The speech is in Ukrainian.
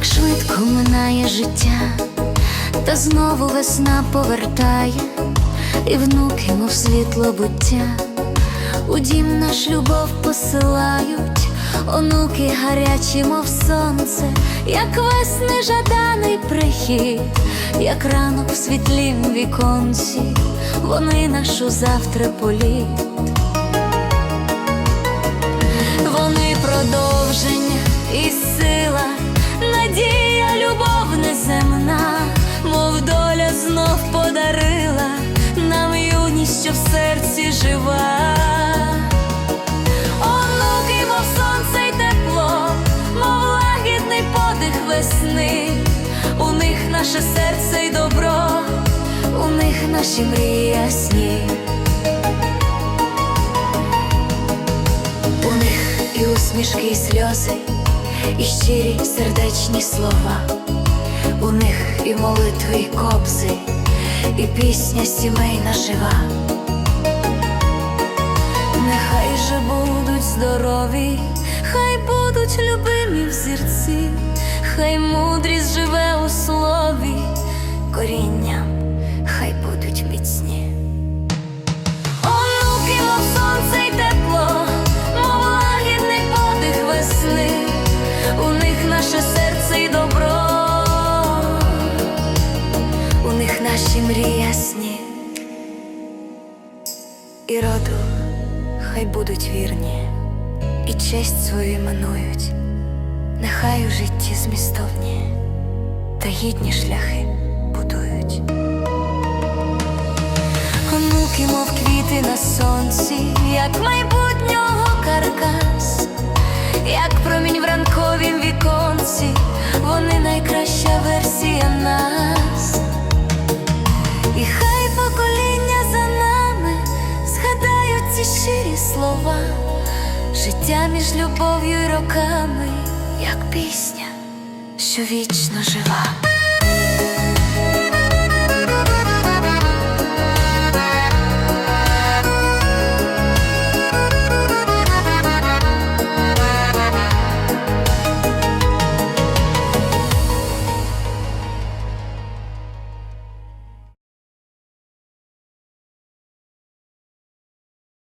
Так швидко минає життя, та знову весна повертає, і внуки, мов світло буття, у дім наш любов посилають, онуки гарячі, мов сонце, як весни жаданий прихід, як ранок в світлім віконці, вони нашу завтра політ. Вони продовження і сила, серці жива. Онуки, мов сонце й тепло, мов лагідний подих весни, у них наше серце й добро, у них наші мрії ясні. У них і усмішки, і сльози, і щирі сердечні слова, у них і молитви, і кобзи, і пісня сімейна жива. Же будуть здорові, хай будуть любимі взірці, хай мудрість живе у слові, корінням хай будуть міцні. Онуки, мов сонце й тепло, мов лагідний подих весни, у них наше серце й добро, у них наші мрії ясні, і роду хай будуть вірні, і честь свою іменують, нехай у житті змістовні та гідні шляхи будують. Онуки, мов квіти на сонці, як майбутнього каркас, слова, життя між любов'ю і роками, як пісня, що вічно жива.